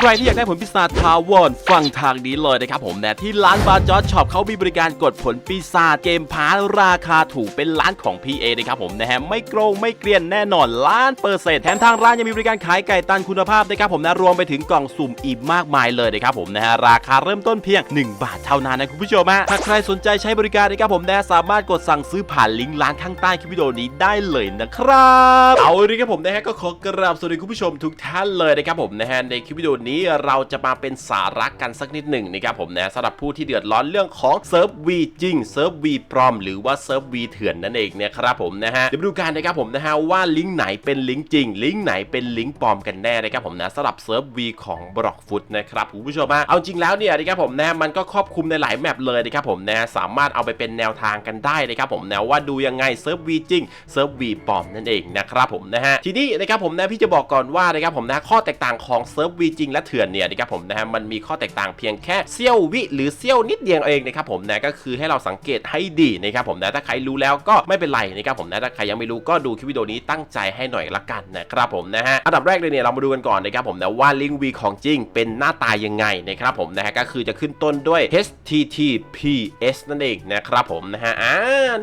ใครที่อยากได้ผลปีศาจทาวอนฟังทางนี้เลยนะครับผมนะที่ร้านบาร์จอร์ช็อปเขามีบริการกดผลปีศาจเกมพาร์ราคาถูกเป็นร้านของ PA นะครับผมนะฮะไม่โกงไม่เกลียนแน่นอนล้านเปอร์เซ็นต์แถมทางร้านยังมีบริการขายไก่ตันคุณภาพนะครับผมนะรวมไปถึงกล่องสุ่มอีกมากมายเลยนะครับผมนะฮะราคาเริ่มต้นเพียง 1 บาทเท่านั้นนะคุณผู้ชมฮะถ้าใครสนใจใช้บริการนะครับผมนะสามารถกดสั่งซื้อผ่านลิงก์ร้านข้างใต้คลิปวิดีโอนี้ได้เลยนะครับเอาเลยครับผมนะฮะก็ขอกราบสวัสดีคุณผู้ชมทุกท่านเลยนะครับผมนะฮะในคลิปวิดีโอนี้เราจะมาเป็นสาระกันสักนิดหนึ่งนะครับผมนะสำหรับผู้ที่เดือดร้อนเรื่องของเซิร์ฟวีจริงเซิร์ฟวีปลอมหรือว่าเซิร์ฟวีเถื่อนนั่นเองนะครับผมนะฮะเดี๋ยวดูกันนะครับผมนะฮะว่าลิงก์ไหนเป็นลิงก์จริง ลิงก์ไหนเป็นลิงก์ปลอมกันแน่นะครับผมนะสำหรับเซิร์ฟวีของบล็อกฟุตนะครับคุณผู้ชมฮะเอาจริงแล้วเนี่ยนะครับผมนะมันก็ครอบคลุมในหลายแมปเลยนะครับผมนะสามารถเอาไปเป็นแนวทางกันได้นะครับผมนะว่าดูยังไงเซิร์ฟวีจริงเซิร์ฟวีปลอมนั่นเองนะครับผมนะฮะทีนี้นะครับผมนะพี่จะบอกก่อนว่านะครับผมนะข้อแตกต่างของเซิร์ฟวีจริงและเถื่อนเนี่ยนะครับผมนะฮะมันมีข้อแตกต่างเพียงแค่เสี้ยววิหรือเสี้ยวนิดเดียวเองนะครับผมนะก็คือให้เราสังเกตให้ดีนะครับผมนะถ้าใครรู้แล้วก็ไม่เป็นไรนะครับผมนะถ้าใครยังไม่รู้ก็ดูคลิปวิดีโอนี้ตั้งใจให้หน่อยละกันนะครับผมนะฮะอันดับแรกเลยเนี่ยเรามาดูกันก่อนนะครับผมนะว่าลิงก์วีของจริงเป็นหน้าตายังไงนะครับผมนะฮะก็คือจะขึ้นต้นด้วย https นั่นเองนะครับผมนะฮะอ่า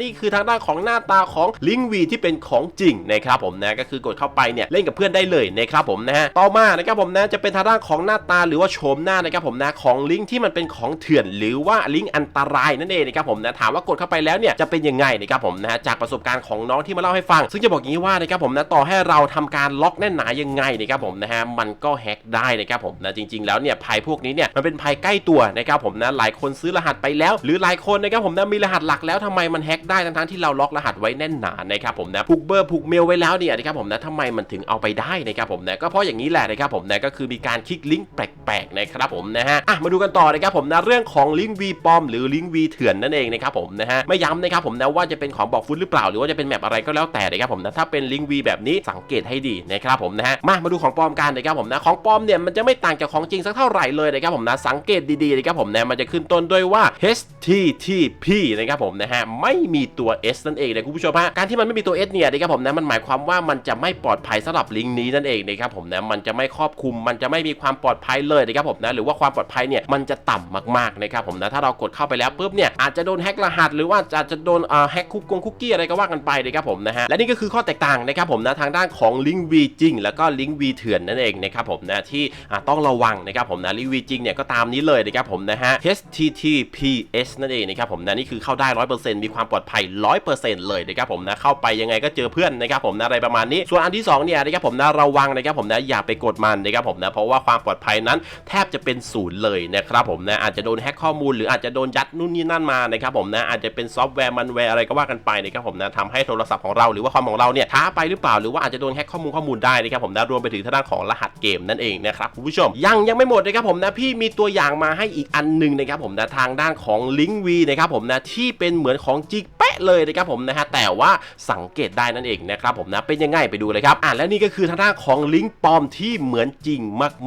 นี่คือทางด้านของหน้าตาของลิงก์วีที่เป็นของจริงนะครับผมนะก็คือกดเข้าไปเนี่ยเล่นกับเพื่อนได้เลยนะครับผมนะฮะต่อมานะครับผมนะจะเป็นทางด้านของหน้าตาหรือว่าโฉมหน้านะครับผมนะของลิงก์ที่มันเป็นของเถื่อนหรือว่าลิงก์อันตรายนั่นเองนะครับผมนะถามว่ากดเข้าไปแล้วเนี่ยจะเป็นยังไงนะครับผมนะจากประสบการณ์ของน้องที่มาเล่าให้ฟัง ซึ่งจะบอกงี้ว่านะครับผมนะต่อให้เราทำการล็อกแน่นหนายังไงนะครับผมนะฮะมันก็แฮ็กได้นะครับผมนะจริง ๆ แล้วเนี่ยภัยพวกนี้เนี่ยมันเป็นภัยใกล้ตัวนะครับผมนะหลายคนซื้อรหัสไปแล้ว หรือหลายคนนะครับผมนะมีรหัสหลักแล้วทำไมมันแฮ็กได้ทั้งๆที่เราล็อกรหัสไว้แน่นหนานะครับผมนะผูกเบอร์ผูกเมลไว้แล้วเนี่ยนะครับผมนะทำไมมันถึงเอาไปได้นะครับผมนะก็เพราะอย่างนี้แหละนะครับผมนะก็คือมีการคลิกลิงก์แปลกๆนะครับผมนะฮะอะมาดูกันต่อนะครับผมนะเรื่องของลิงก์วีปลอมหรือลิงก์วีเถื่อนนั่นเองนะครับผมนะฮะไม่ย้ำนะครับผมนะว่าจะเป็นของบอกฟุตหรือเปล่าหรือว่าจะเป็นแมปอะไรก็แล้วแต่นะครับผมนะถ้าเป็นลิงก์วีแบบนี้สังเกตให้ดีนะครับผมนะฮะมามาดูของปลอมกันนะครับผมนะของปลอมเนี่ยมันจะไม่ต่างจากของจริงสักเท่าไหร่เลยนะครับผมนะสังเกตดีๆนะครับผมนะมันจะขึ้นต้นด้วยว่า http นะครับผมนะฮะไม่มีตัว s นั่นเองนะคุณผู้ชมฮะการที่มันไม่มีตัว s เนี่ยนะครับผมนะมันหมายความว่ามันจะไม่ปลอดภัยสำหรับลิงก์นี้นั่นเองนะครับผมนะมันจะไม่ครอบคลุมมันจะไม่มีความปลอดภัยเลยนะครับผมนะหรือว่าความปลอดภัยเนี่ยมันจะต่ำมากๆนะครับผมนะถ้าเรากดเข้าไปแล้วปุ๊บเนี่ยอาจจะโดนแฮกรหัส หรือว่าอาจจะโดนเอ่อแฮกคุกกงคุกกี้อะไรก็ว่ากันไปนะครับผมนะฮะและนี่ก็คือข้อแตกต่างนะครับผมนะทางด้านของลิงก์วีจริง แล้วก็ลิงก์วีเถื่อนนั่นเองนะครับผมนะที่อ่าต้องระวังนะครับผมนะลิงก์วีจริงเนี่ยก็ตามนี้เลยนะครับผมนะฮะ https นั่นเองนะครับผมนะนี่คือเข้าได้ 100%มีความปลอดภัย 100%เลยนะครับผมนะเข้าไปยังไงก็เจอเพื่อนนะครับผมนะอะไรประมาณนี้ส่วนอันที่สองเนี่ยนะครับผมนะระวังนะครับผมนะอย่าไปกดมันนะครับผมนะเพราะว่าความปลอดภัยนั้น แทบจะเป็นศูนย์เลยนะครับผมนะอาจจะโดนแฮ็กข้อมูลหรืออาจจะโดนยัดนู่นนี่นั่นมานะครับผมนะอาจจะเป็นซอฟต์แวร์มันแวร์อะไรก็ว่ากันไปนะครับผมนะทำให้โทรศัพท์ของเราหรือว่าคอมของเราเนี่ยช้าไปหรือเปล่าหรือว่าอาจจะโดนแฮ็กข้อมูลข้อมูลได้นะครับผมนะรวมไปถึงทางด้านของรหัสเกมนั่นเองนะครับคุณผู้ชมยังยังไม่หมดนะครับผมนะพี่มีตัวอย่างมาให้อีกอันหนึ่งนะครับผมนะทางด้านของลิงก์วีนะครับผมนะที่เป็นเหมือนของจริง เป๊ะเลยนะครับผมนะฮะแต่ว่าสังเกตได้นั่นเองนะครับผมนะเป็นยังไงไปดูเลยครับอ่าและนี่ก็คือทางด้านของลิงก์ปลอมที่เหมือนจริง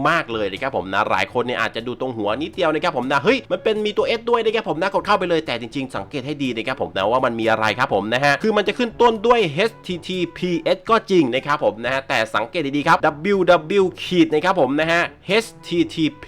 มาก ๆเลยนะครับผมนะหลายคนเนี่ยอาจจะดูตรงหัวนิดเดียวนะครับผมนะเฮ้ยมันเป็นมีตัว S ด้วยนะครับผมนะกดเข้าไปเลยแต่จริง ๆ สังเกตให้ดีนะครับผมนะว่ามันมีอะไรครับผมนะฮะคือมันจะขึ้นต้นด้วย https ก็จริงนะครับผมนะฮะแต่สังเกตดีๆครับ www ขีดนะครับผมนะฮะ http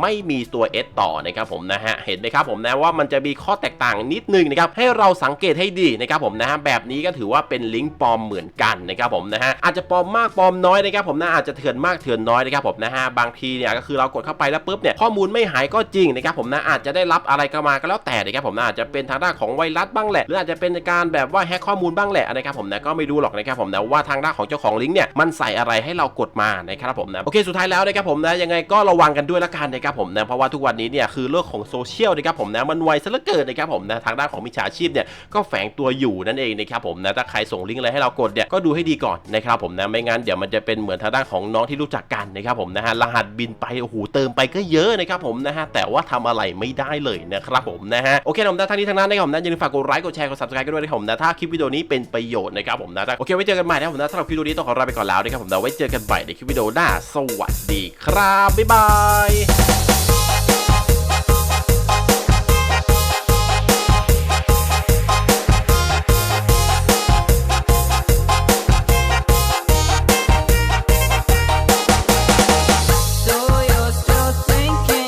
ไม่มีตัว s ต่อนะครับผมนะฮะเห็นไหมครับผมนะว่ามันจะมีข้อแตกต่างนิดนึงนะครับให้เราสังเกตให้ดีนะครับผมนะฮะแบบนี้ก็ถือว่าเป็นลิงก์ปลอมเหมือนกันนะครับผมนะฮะอาจจะปลอมมากปลอมน้อยนะครับผมนะอาจจะเถื่อนมากเถื่อนน้อยนะครับผมนะฮะบางทีเนี่ยก็คือเรากดเข้าไปแล้วปุ๊บเนี่ยข้อมูลไม่หายก็จริงนะครับผมนะอาจจะได้รับอะไรก็มาก็แล้วแต่นะครับผมนะอาจจะเป็นทางด้านของไวรัสบ้างแหละหรืออาจจะเป็นการแบบว่าแฮกข้อมูลบ้างแหละนะครับผมนะก็ไม่รู้หรอกนะครับผมนะว่าทางด้านของเจ้าของลิงก์เนี่ยมันใส่อะไรให้เรากดมานะครับผมนะโอเคสุดท้ายแล้วนะครับผมนะยังไงก็ระวังกันด้วยละกันนะครับผมนะเพราะว่าทุกวันนี้เนี่ยคือโลกของโซเชียลนะครับผมนะมันไวซะเหลือเกินนะครับผมนะทางด้านของมิจฉาชีพเนี่ยก็แฝงตัวอยู่นั่นเองนะครับผมนะถ้าใครส่งลิงก์อะไรให้เรากดเนี่ยก็ดูให้ดีก่อนนะครับผมนะไม่งั้นเดี๋ยวมันจะเป็นเหมือนทางด้านของน้องที่รู้จักกันนะครับผมนะฮะรหัสบินไปโอ้โหเติมไปก็เยอะนะครับผมนะฮะแต่ว่าทำอะไรไม่ได้เลยนะครับผมนะฮะโอเคนะผมนะทั้งนี้ทั้งนั้นนะครับผมนะอย่าลืมฝากกดไลค์กดแชร์กด subscribe กันด้วยนะครับผมนะถ้าคลิปวิดีโอนี้เป็นประโยชน์นะครับผมนะโอเคไว้เจอกันใหม่นะครับผมนะสำหรับคลิปวิดีโอนี้ต้องขอลาไปก่อนแล้วนะครับผมนะไว้เจอกันใหม่ในคลิปวิดีโอหน้าสวัสดีครับบ๊ายบาย